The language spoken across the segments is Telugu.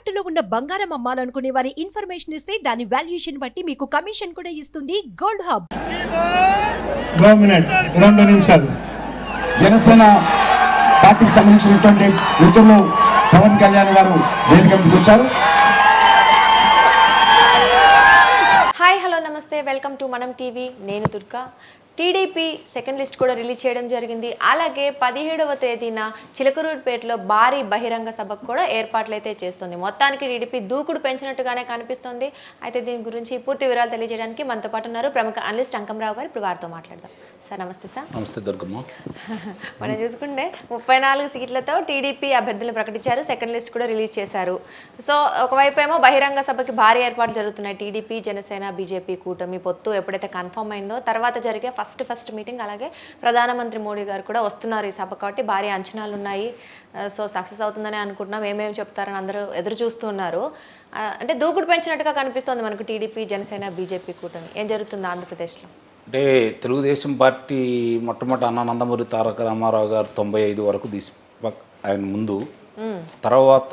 తాకట్టులో ఉన్న బంగారం అమ్మాలనుకునే వారి ఇన్ఫర్మేషన్ ఇస్తే దాని వాల్యుయేషన్ బట్టి మీకు కమిషన్ కూడా ఇస్తుంది. Gold hub. రెండు నిమిషాలు. జనసేన పార్టీకి సంబంధించినటువంటి మిత్రులు పవన్ కళ్యాణ్ గారు వేదిక మీదకి వచ్చారు. హాయ్ హలో నమస్తే. Welcome to Manam TV. నేను దుర్గా. టీడీపీ సెకండ్ లిస్ట్ కూడా రిలీజ్ చేయడం జరిగింది. అలాగే పదిహేడవ తేదీన చిలకరూరుపేటలో భారీ బహిరంగ సభకు కూడా ఏర్పాట్లు అయితే చేస్తుంది. మొత్తానికి టీడీపీ దూకుడు పెంచినట్టుగానే కనిపిస్తుంది. అయితే దీని గురించి పూర్తి వివరాలు తెలియజేయడానికి మనతో పాటు ఉన్నారు ప్రముఖ అనలిస్ట్ అంకంరావు గారు. ఇప్పుడు వారితో మాట్లాడదాం. సార్ నమస్తే సార్. నమస్తే దుర్గమ్మ. మనం చూసుకుంటే ముప్పై నాలుగు సీట్లతో టీడీపీ అభ్యర్థులను ప్రకటించారు సెకండ్ లిస్ట్ కూడా రిలీజ్ చేశారు. సో ఒకవైపు ఏమో బహిరంగ సభకి భారీ ఏర్పాట్లు జరుగుతున్నాయి. టీడీపీ జనసేన బీజేపీ కూటమి పొత్తు ఎప్పుడైతే కన్ఫర్మ్ అయిందో తర్వాత జరిగే ఫస్ట్ ఫస్ట్ మీటింగ్ అలాగే ప్రధానమంత్రి మోడీ గారు కూడా వస్తున్నారు ఈ సభ కాబట్టి భారీ అంచనాలు ఉన్నాయి. సో సక్సెస్ అవుతుందని అనుకుంటున్నాం. ఏమేమి చెప్తారని అందరూ ఎదురు చూస్తున్నారు అంటే దూకుడు పెంచినట్టుగా కనిపిస్తోంది మనకు టీడీపీ జనసేన బీజేపీ కూటమి. ఏం జరుగుతుంది ఆంధ్రప్రదేశ్లో? అంటే తెలుగుదేశం పార్టీ మొట్టమొదటి అన్న నందమూరి తారక రామారావు గారు తొంభై ఐదు వరకు తీసి ఆయన ముందు. తర్వాత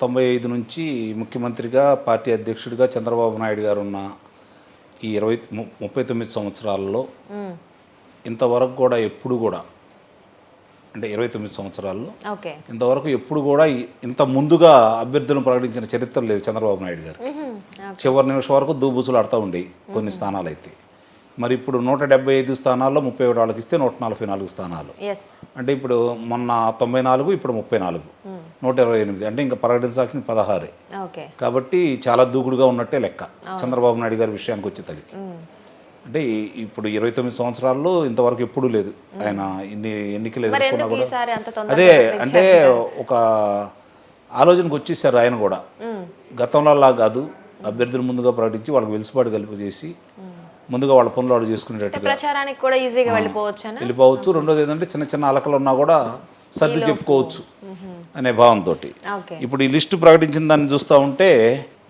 తొంభై ఐదు నుంచి ముఖ్యమంత్రిగా పార్టీ అధ్యక్షుడిగా చంద్రబాబు నాయుడు గారు ఉన్న ఈ ఇరవై ముప్పై తొమ్మిది సంవత్సరాలలో ఇంతవరకు కూడా ఎప్పుడు కూడా అంటే ఇరవై తొమ్మిది సంవత్సరాల్లో ఇంతవరకు ఎప్పుడు కూడా ఇంత ముందుగా అభ్యర్థులను ప్రకటించిన చరిత్ర లేదు చంద్రబాబు నాయుడు గారు చివరి నిమిషం వరకు దూబూసులు ఆడుతూ ఉండే కొన్ని స్థానాలు అయితే మరి ఇప్పుడు నూట డెబ్బై ఐదు స్థానాల్లో ముప్పై ఒకటి వాళ్ళకి ఇస్తే నూట నలభై నాలుగు స్థానాలు. అంటే ఇప్పుడు మొన్న తొంభై నాలుగు ఇప్పుడు ముప్పై నాలుగు. నూట ఇరవై ఎనిమిది. అంటే ఇంకా ప్రకటించాల్సిన పదహారే. కాబట్టి చాలా దూకుడుగా ఉన్నట్టే లెక్క. చంద్రబాబు నాయుడు గారి విషయానికి వచ్చేసరికి. అంటే ఈ- ఇప్పుడు ఇరవై తొమ్మిది సంవత్సరాల్లో ఇంతవరకు ఎప్పుడూ లేదు. ఆయన ఇన్ని ఎన్నికలు ఎదుర్కొన్నా కూడా. అదే అంటే ఒక ఆలోచనకు వచ్చేసారు ఆయన కూడా. గతంలో అలా కాదు. అభ్యర్థులు ముందుగా ప్రకటించి వాళ్ళకి వెలుసుబాటు కలుపజేసి ముందుగా వాళ్ళ పనులు వాళ్ళు చేసుకునేటట్టుగా. ప్రచారానికి కూడా ఈజీగా వెళ్ళిపోవచ్చు వెళ్ళిపోవచ్చు. రెండోది ఏంటంటే చిన్న చిన్న అలకలు ఉన్నా కూడా సర్ది చెప్పుకోవచ్చు అనే భావంతో ఇప్పుడు ఈ లిస్టు ప్రకటించిన దాన్ని చూస్తూ ఉంటే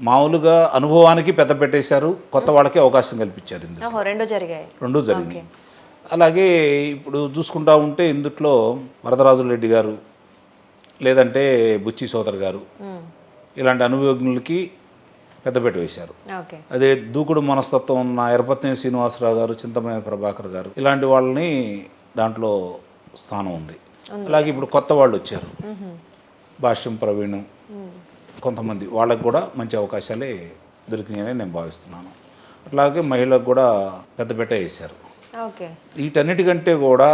మామూలుగా అనుభవానికి పెద్ద పెట్టేశారు కొత్త వాళ్ళకి అవకాశం కల్పించారు ఇందులో. ఓహో రెండు జరిగాయి. రెండూ జరిగింది అలాగే ఇప్పుడు చూసుకుంటా ఉంటే ఇందుట్లో వరదరాజుల రెడ్డి గారు లేదంటే బుచ్చి సోదర్ గారు ఇలాంటి అనుభవజ్ఞులకి పెద్దపీట వేశారు. అదే దూకుడు మనస్తత్వం ఉన్న ఎరపత్ని శ్రీనివాసరావు గారు చింతమనేని ప్రభాకర్ గారు ఇలాంటి వాళ్ళని దాంట్లో స్థానం ఉంది. అలాగే ఇప్పుడు కొత్త వాళ్ళు వచ్చారు. భాష్యం ప్రవీణ్ కొంతమంది. వాళ్ళకి కూడా మంచి అవకాశాలే దొరికినాయని నేను భావిస్తున్నాను. అట్లాగే మహిళలకు కూడా పెద్దపీట వేశారు. ఓకే. వీటన్నిటికంటే కూడా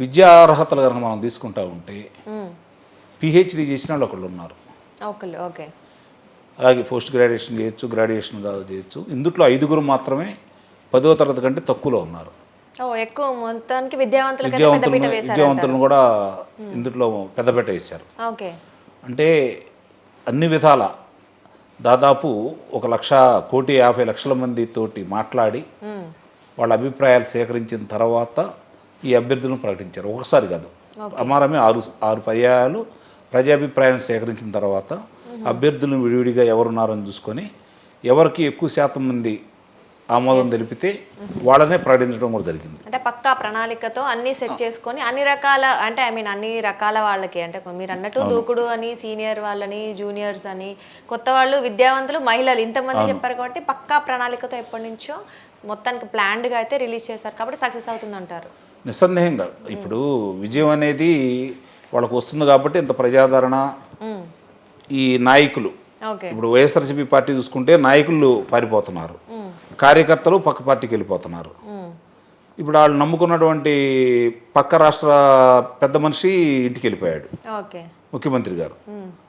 విద్యా అర్హతలు కనుక మనం తీసుకుంటా ఉంటే పిహెచ్డి చేసిన వాళ్ళు ఒకళ్ళు ఉన్నారు. ఓకే. అలాగే పోస్ట్ గ్రాడ్యుయేషన్ చేయొచ్చు గ్రాడ్యుయేషన్ కాదు చేయొచ్చు. ఇందుట్లో ఐదుగురు మాత్రమే పదో తరగతి కంటే తక్కువలో ఉన్నారు. ఎక్కువ మొత్తానికి విద్యావంతులకైతే విద్యావంతులను కూడా ఇందుట్లో పెద్దపేట వేశారు. ఓకే. అంటే అన్ని విధాల దాదాపు ఒక లక్ష కోటి యాభై లక్షల మంది తోటి మాట్లాడి వాళ్ళ అభిప్రాయాలు సేకరించిన తర్వాత ఈ అభ్యర్థులను ప్రకటించారు. ఒకసారి కాదు. అమారమే ఆరు ఆరు పర్యాయాలు ప్రజాభిప్రాయం సేకరించిన తర్వాత అభ్యర్థులను విడివిడిగా ఎవరున్నారని చూసుకొని ఎవరికి ఎక్కువ శాతం మంది ఆమోదం తెలిపితే వాళ్ళనే ప్రకటించడం కూడా జరిగింది. అంటే పక్కా ప్రణాళికతో అన్ని సెట్ చేసుకొని అన్ని రకాల అంటే ఐ మీన్ అన్ని రకాల వాళ్ళకి. అంటే మీరు అన్నట్టు దూకుడు అని సీనియర్ వాళ్ళని జూనియర్స్ అని కొత్త వాళ్ళు విద్యావంతులు మహిళలు ఇంతమంది చెప్పారు కాబట్టి పక్కా ప్రణాళికతో ఎప్పటి నుంచో మొత్తానికి ప్లాన్డ్గా అయితే రిలీజ్ చేశారు కాబట్టి సక్సెస్ అవుతుంది అంటారు నిస్సందేహంగా ఇప్పుడు విజయం అనేది వాళ్ళకు వస్తుంది కాబట్టి ఇంత ప్రజాదరణ ఈ నాయకులు. ఇప్పుడు వైఎస్ఆర్సీపీ పార్టీ చూసుకుంటే నాయకులు పారిపోతున్నారు. కార్యకర్తలు పక్క పార్టీకి వెళ్ళిపోతున్నారు. ఇప్పుడు వాళ్ళు నమ్ముకున్నటువంటి పక్క రాష్ట్ర పెద్ద మనిషి ఇంటికి వెళ్ళిపోయాడు. ముఖ్యమంత్రి గారు.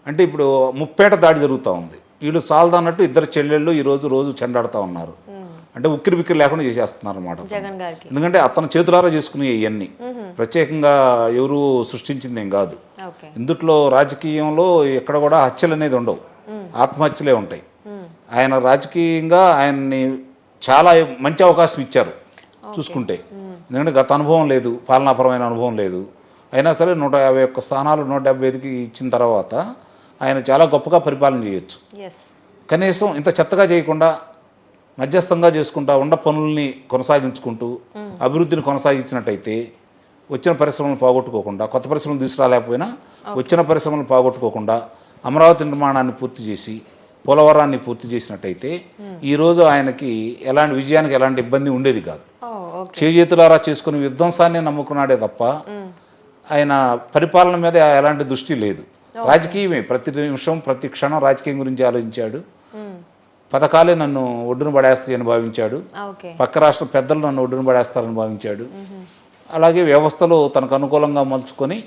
అంటే ఇప్పుడు ముప్పేట దాడి జరుగుతూ ఉంది. వీళ్ళు సాల్దన్నట్టు ఇద్దరు చెల్లెళ్ళు ఈ రోజు రోజు చెండాడుతూ ఉన్నారు. అంటే ఉక్కిరి బిక్కిరి లేకుండా చేసేస్తున్నారు అనమాట ఎందుకంటే అతను చేతులారా చేసుకునే ఇవన్నీ ప్రత్యేకంగా ఎవరు సృష్టించింది ఏం కాదు. ఇందుట్లో రాజకీయంలో ఎక్కడ కూడా హత్యలు అనేది ఉండవు. ఆత్మహత్యలే ఉంటాయి. ఆయన రాజకీయంగా ఆయన్ని చాలా మంచి అవకాశం ఇచ్చారు చూసుకుంటే. ఎందుకంటే గత అనుభవం లేదు పాలనాపరమైన అనుభవం లేదు. అయినా సరే నూట యాభై ఒక్క స్థానాలు నూట డెబ్బై ఐదుకి ఇచ్చిన తర్వాత ఆయన చాలా గొప్పగా పరిపాలన చేయొచ్చు. కనీసం ఇంత చెత్తగా చేయకుండా మధ్యస్థంగా చేసుకుంటా ఉండ పనుల్ని కొనసాగించుకుంటూ అభివృద్ధిని కొనసాగించినట్టయితే వచ్చిన పరిశ్రమలు పోగొట్టుకోకుండా కొత్త పరిశ్రమలు తీసుకురాలేకపోయినా వచ్చిన పరిశ్రమలు పోగొట్టుకోకుండా అమరావతి నిర్మాణాన్ని పూర్తి చేసి పోలవరాన్ని పూర్తి చేసినట్టయితే ఈరోజు ఆయనకి ఎలాంటి విజయానికి ఎలాంటి ఇబ్బంది ఉండేది కాదు. చేజేతులారా చేసుకుని విధ్వంసాన్ని నమ్ముకున్నాడే తప్ప ఆయన పరిపాలన మీద ఎలాంటి దృష్టి లేదు. రాజకీయమే. ప్రతి నిమిషం ప్రతి క్షణం రాజకీయం గురించి ఆలోచించాడు. పథకాలే నన్ను ఒడ్డున పడేస్తాయని భావించాడు. పక్క రాష్ట్ర పెద్దలు నన్ను ఒడ్డున పడేస్తారని భావించాడు. అలాగే వ్యవస్థలో తనకు అనుకూలంగా మలుచుకొని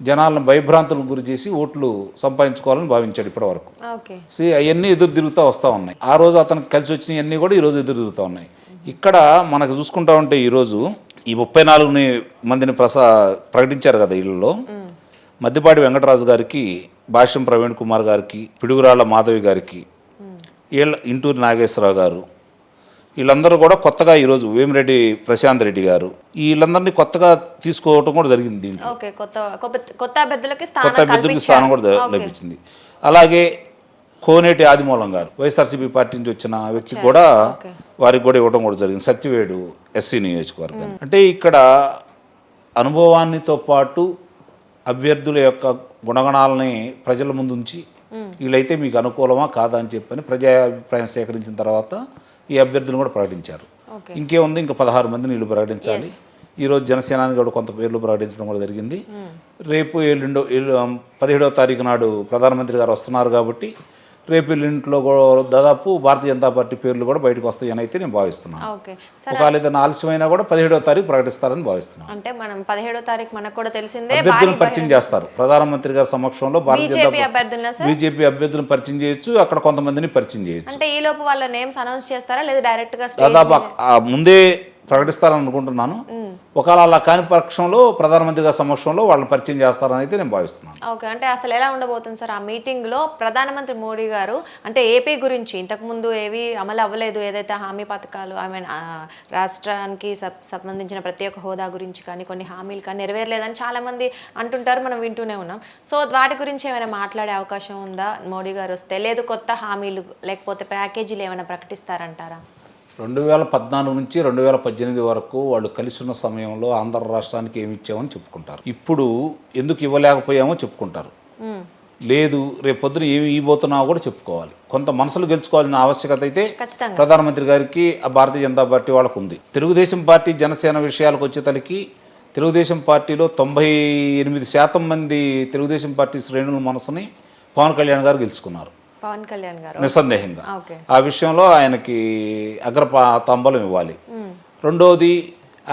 జనాలను భయభ్రాంతులకు గురి చేసి ఓట్లు సంపాదించుకోవాలని భావించాడు ఇప్పటివరకు. ఓకే. సో అవన్నీ ఎదురు తిరుగుతూ వస్తూ ఉన్నాయి. ఆ రోజు అతనికి కలిసి వచ్చినవన్నీ కూడా ఈరోజు ఎదురు తిరుగుతూ ఉన్నాయి. ఇక్కడ మనకు చూసుకుంటా ఉంటే ఈరోజు ఈ ముప్పై నాలుగుని మందిని ప్రసా ప్రకటించారు కదా ఇళ్ళలో మద్దిపాటి వెంకటరాజు గారికి భాష్యం ప్రవీణ్ కుమార్ గారికి పిడుగురాళ్ళ మాధవి గారికి వీళ్ళ ఇంటూరి నాగేశ్వరరావు గారు. వీళ్ళందరూ కూడా కొత్తగా ఈరోజు వేమిరెడ్డి ప్రశాంత్ రెడ్డి గారు. వీళ్ళందరినీ కొత్తగా తీసుకోవటం కూడా జరిగింది దీంట్లో. కొత్త అభ్యర్థులకి స్థానం కూడా. లభించింది. అలాగే కోనేటి ఆదిమూలం గారు వైఎస్ఆర్సీపీ పార్టీ నుంచి వచ్చిన వ్యక్తి కూడా. వారికి కూడా ఇవ్వడం కూడా జరిగింది. సత్యవేడు ఎస్సీ నియోజకవర్గం అంటే ఇక్కడ అనుభవాన్నితో పాటు అభ్యర్థుల యొక్క గుణగణాలని ప్రజల ముందు ఉంచి వీళ్ళైతే మీకు అనుకూలమా కాదా అని చెప్పని ప్రజా అభిప్రాయం సేకరించిన తర్వాత ఈ అభ్యర్థులను కూడా ప్రకటించారు. ఇంకేముంది ఇంకా పదహారు మందిని వీళ్ళు ప్రకటించాలి. ఈరోజు జనసేనాని కూడా కొంత పేర్లు ప్రకటించడం కూడా జరిగింది. రేపు ఎల్లుండో ఎల్లు పదిహేడవ తారీఖు నాడు ప్రధానమంత్రి గారు వస్తున్నారు కాబట్టి రేపు కూడా దాదాపు భారతీయ జనతా పార్టీ పేర్లు కూడా బయటకు వస్తాయని అయితే నేను భావిస్తున్నాను. ఒకవేళ ఏదైనా ఆలస్యమైనా కూడా పదిహేడవ తారీఖు ప్రకటిస్తారని భావిస్తున్నాను. అంటే మనం పదిహేడో తారీఖు మనకు కూడా తెలిసిందే అభ్యర్థులను పరిచయం చేస్తారు. ప్రధానమంత్రి గారి సమక్షంలో బీజేపీ అభ్యర్థులనా పరిచయం చేయొచ్చు అక్కడ కొంతమందిని పరిచయం చేయొచ్చు. అంటే ఈ లోపు వాళ్ళ నేమ్స్ అనౌన్స్ చేస్తారా లేదా డైరెక్ట్గా దాదాపు ముందే ప్రకటిస్తారని అనుకుంటున్నాను. ఒకవేళ అలా కాని పక్షంలో ప్రధానమంత్రి గారి సమక్షంలో వాళ్ళని పరిచయం చేస్తారని అయితే నేను భావిస్తున్నాను. ఓకే అంటే అసలు ఎలా ఉండబోతుంది సార్? ఆ మీటింగ్లో ప్రధానమంత్రి మోడీ గారు అంటే ఏపీ గురించి ఇంతకు ముందు ఏవి అమలు అవ్వలేదు. ఏదైతే హామీ పథకాలు ఐ మీన్ రాష్ట్రానికి సబ్- సంబంధించిన ప్రత్యేక హోదా గురించి కానీ కొన్ని హామీలు కానీ నెరవేరలేదని చాలా మంది అంటుంటారు. మనం వింటూనే ఉన్నాం. సో వాటి గురించి ఏమైనా మాట్లాడే అవకాశం ఉందా? మోడీ గారు వస్తే లేదు కొత్త హామీలు లేకపోతే ప్యాకేజీలు ఏమైనా ప్రకటిస్తారంటారా? రెండు వేల పద్నాలుగు నుంచి రెండు వేల పద్దెనిమిది వరకు వాళ్ళు కలిసి ఉన్న సమయంలో ఆంధ్ర రాష్ట్రానికి ఏమి ఇచ్చామని చెప్పుకుంటారు. ఇప్పుడు ఎందుకు ఇవ్వలేకపోయామో చెప్పుకుంటారు. లేదు రేపు పొద్దున ఏమి ఇవ్వబోతున్నావో కూడా చెప్పుకోవాలి. కొంత మనసులు గెలుచుకోవాల్సిన ఆవశ్యకత అయితే ప్రధానమంత్రి గారికి ఆ భారతీయ జనతా పార్టీ వాళ్ళకు ఉంది తెలుగుదేశం పార్టీ జనసేన విషయాలకు వచ్చేతలకి తెలుగుదేశం పార్టీలో తొంభై ఎనిమిది శాతం మంది తెలుగుదేశం పార్టీ శ్రేణుల మనసుని పవన్ కళ్యాణ్ గారు గెలుచుకున్నారు. పవన్ కళ్యాణ్ గారు. నిస్సందేహంగా. ఆ విషయంలో ఆయనకి అగ్రపా తాంబూలం ఇవ్వాలి. రెండోది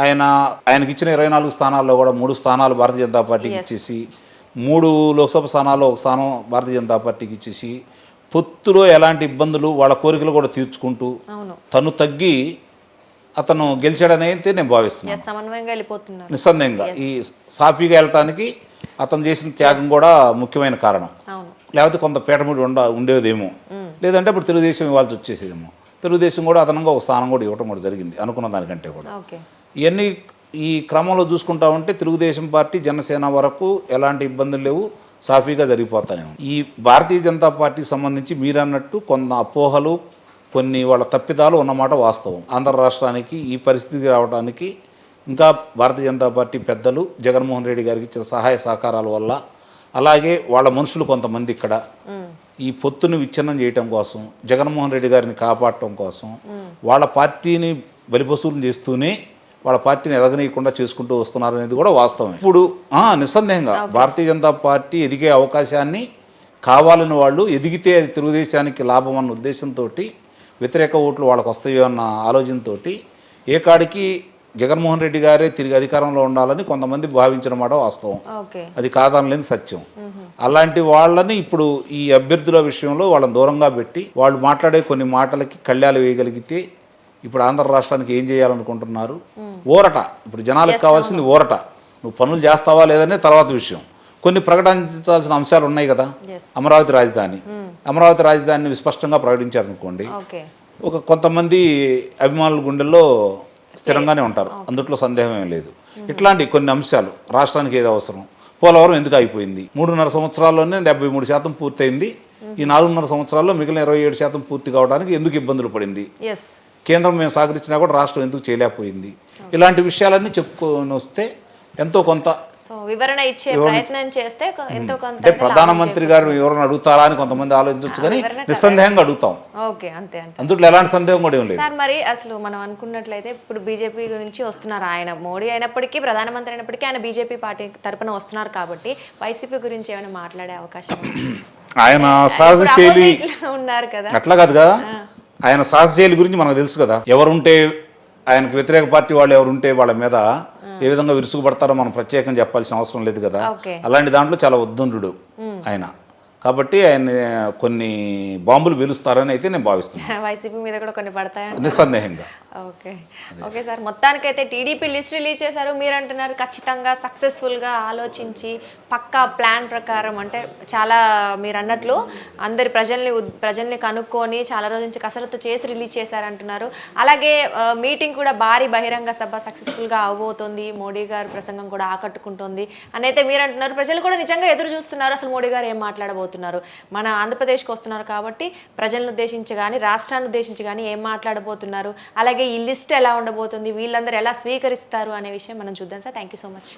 ఆయన ఆయనకి ఇచ్చిన ఇరవై నాలుగు స్థానాల్లో కూడా మూడు స్థానాలు భారతీయ జనతా పార్టీకి ఇచ్చేసి మూడు లోక్సభ స్థానాల్లో ఒక స్థానం భారతీయ జనతా పార్టీకి ఇచ్చేసి పొత్తులో ఎలాంటి ఇబ్బందులు వాళ్ళ కోరికలు కూడా తీర్చుకుంటూ తను తగ్గి అతను గెలిచాడని అయితే నేను భావిస్తున్నాను. నిస్సందేహంగా. ఈ సాఫీగా వెళ్ళటానికి అతను చేసిన త్యాగం కూడా ముఖ్యమైన కారణం. లేకపోతే కొంత పీఠముడి ఉండ ఉండేదేమో. లేదంటే ఇప్పుడు తెలుగుదేశం ఇవ్వాల్సి వచ్చేసేదేమో. తెలుగుదేశం కూడా అదనంగా ఒక స్థానం కూడా ఇవ్వటం కూడా జరిగింది అనుకున్న దానికంటే కూడా. ఇవన్నీ ఈ క్రమంలో చూసుకుంటా ఉంటే తెలుగుదేశం పార్టీ జనసేన వరకు ఎలాంటి ఇబ్బందులు లేవు సాఫీగా జరిగిపోతానే ఉన్నాయి. ఈ భారతీయ జనతా పార్టీకి సంబంధించి మీరు అన్నట్టు కొంత అపోహలు కొన్ని వాళ్ళ తప్పిదాలు ఉన్నమాట వాస్తవం. ఆంధ్ర రాష్ట్రానికి ఈ పరిస్థితి రావడానికి ఇంకా భారతీయ జనతా పార్టీ పెద్దలు జగన్మోహన్ రెడ్డి గారికి ఇచ్చిన సహాయ సహకారాల వల్ల అలాగే వాళ్ళ మనుషులు కొంతమంది ఇక్కడ ఈ పొత్తుని విచ్ఛిన్నం చేయటం కోసం జగన్మోహన్ రెడ్డి గారిని కాపాడటం కోసం వాళ్ళ పార్టీని బలిపశువులు చేస్తూనే వాళ్ళ పార్టీని ఎదగనీయకుండా చేసుకుంటూ వస్తున్నారు అనేది కూడా వాస్తవమే. ఇప్పుడు నిస్సందేహంగా భారతీయ జనతా పార్టీ ఎదిగే అవకాశాన్ని కావాలని వాళ్ళు ఎదిగితే అది తెలుగుదేశానికి లాభం అన్న ఉద్దేశంతో వ్యతిరేక ఓట్లు వాళ్ళకి వస్తాయో అన్న ఆలోచనతో ఏ కాడికి జగన్మోహన్ రెడ్డి గారే తిరిగి అధికారంలో ఉండాలని కొంతమంది భావించిన మాట వాస్తవం. అది కాదనలేని సత్యం. అలాంటి వాళ్ళని ఇప్పుడు ఈ అభ్యర్థుల విషయంలో వాళ్ళని దూరంగా పెట్టి వాళ్ళు మాట్లాడే కొన్ని మాటలకి కళ్యాలు వేయగలిగితే ఇప్పుడు ఆంధ్ర రాష్ట్రానికి ఏం చేయాలనుకుంటున్నారు? ఊరట. ఇప్పుడు జనాలకు కావాల్సింది ఊరట. నువ్వు పనులు చేస్తావా లేదనే తర్వాత విషయం. కొన్ని ప్రకటించాల్సిన అంశాలు ఉన్నాయి కదా. అమరావతి రాజధాని. అమరావతి రాజధానిని స్పష్టంగా ప్రకటించారనుకోండి. ఒక కొంతమంది అభిమానుల గుండెల్లో స్థిరంగానే ఉంటారు. అందుట్లో సందేహం ఏం లేదు. ఇట్లాంటి కొన్ని అంశాలు రాష్ట్రానికి ఏది అవసరం? పోలవరం ఎందుకు అయిపోయింది మూడున్నర సంవత్సరాల్లోనే డెబ్బై మూడు శాతం పూర్తయింది. ఈ నాలుగున్నర సంవత్సరాల్లో మిగిలిన ఇరవై ఏడు శాతం పూర్తి కావడానికి ఎందుకు ఇబ్బందులు పడింది? కేంద్రం మేము సహకరించినా కూడా రాష్ట్రం ఎందుకు చేయలేకపోయింది? ఇలాంటి విషయాలన్నీ చెప్పుకొని వస్తే ఎంతో కొంత సో వివరణ ఇచ్చే ప్రయత్నం చేస్తే ఎంతో కొంత అంటే ప్రధానమంత్రి గారు ఎవరైనా అడుగుతారా అని కొంతమంది ఆలోచించవచ్చు కానీ నిస్సందేహంగా అడుగుతాం. ఓకే అంతే అంతే. అందుట్లో ఎలాంటి సందేహం కూడా ఏం లేదు. సార్ మరి అసలు మనం అనుకున్నట్లయితే ఇప్పుడు బీజేపీ గురించి వస్తున్నారు ఆయన. మోడీ అయినప్పటికీ ప్రధానమంత్రి అయినప్పటికీ ఆయన బీజేపీ పార్టీ తరపున వస్తున్నారు కాబట్టి వైసీపీ గురించి ఏమైనా మాట్లాడే అవకాశం? ఆయన సహజ శైలి ఉన్నారు కదా. అట్లా కాదు కదా? ఆయన సహజ శైలి గురించి మనకు తెలుసు కదా? ఎవరుంటే ఆయనకు వ్యతిరేక పార్టీ వాళ్ళు ఎవరుంటే వాళ్ళ మీద ఏ విధంగా విరుసుకుపడతారో మనం ప్రత్యేకంగా చెప్పాల్సిన అవసరం లేదు కదా. అలాంటి దాంట్లో చాలా ఉద్దండు ఆయన. కాబట్టి ఆయన కొన్ని బాంబులు వెలుస్తారని అయితే నేను భావిస్తున్నాను. వైసీపీ మీద కూడా కొన్ని పడతాయంట నిస్సందేహంగా. ఓకే. ఓకే సార్ మొత్తానికైతే టీడీపీ లిస్ట్ రిలీజ్ చేశారు. మీరు అంటున్నారు ఖచ్చితంగా సక్సెస్ఫుల్గా ఆలోచించి పక్కా ప్లాన్ ప్రకారం అంటే చాలా మీరు అన్నట్లు అందరి ప్రజల్ని ప్రజల్ని కనుక్కొని చాలా రోజుల నుంచి కసరత్తు చేసి రిలీజ్ చేశారంటున్నారు. అలాగే మీటింగ్ కూడా భారీ బహిరంగ సభ సక్సెస్ఫుల్గా అవబోతోంది. మోడీ గారి ప్రసంగం కూడా ఆకట్టుకుంటోంది. అని అయితే మీరు అంటున్నారు ప్రజలు కూడా నిజంగా ఎదురు చూస్తున్నారు. అసలు మోడీ గారు ఏం మాట్లాడబోతున్నారు. మన ఆంధ్రప్రదేశ్కి వస్తున్నారు కాబట్టి ప్రజలను ఉద్దేశించి కానీ రాష్ట్రాన్ని ఉద్దేశించి కానీ ఏం మాట్లాడబోతున్నారు? అలాగే ఈ లిస్ట్ ఎలా ఉండబోతుంది? వీళ్ళందరూ ఎలా స్వీకరిస్తారు? అనే విషయం మనం చూద్దాం sir. Thank you so much